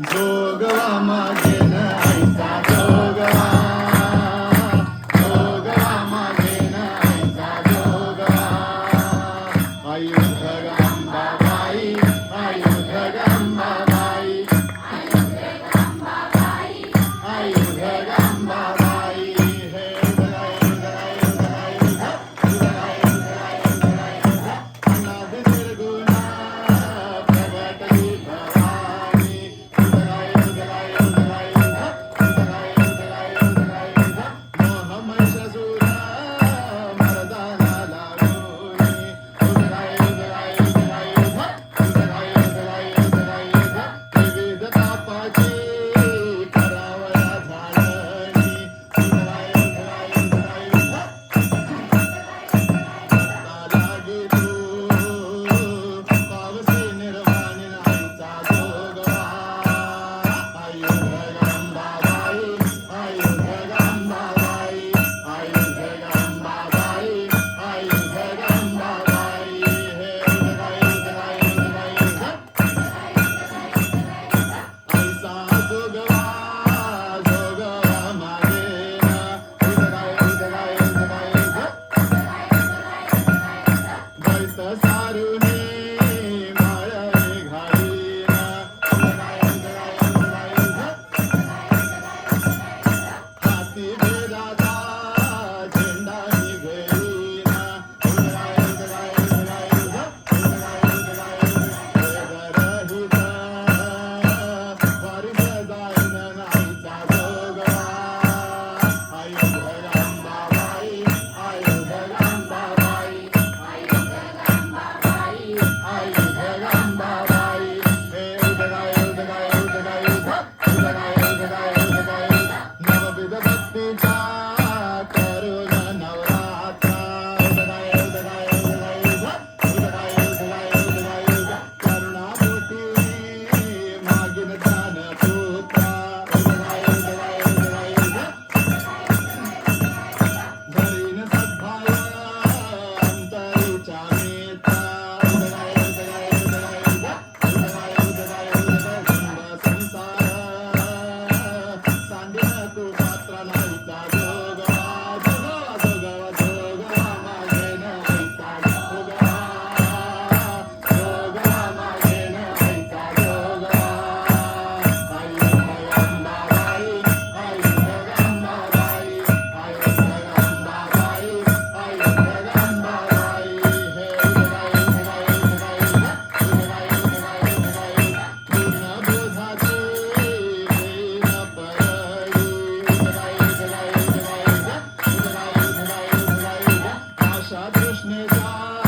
जोगवा मागे न ऐसा जोगवा. जोगवा मागे न ऐसा जोगवा. आयुध Krishna Krishna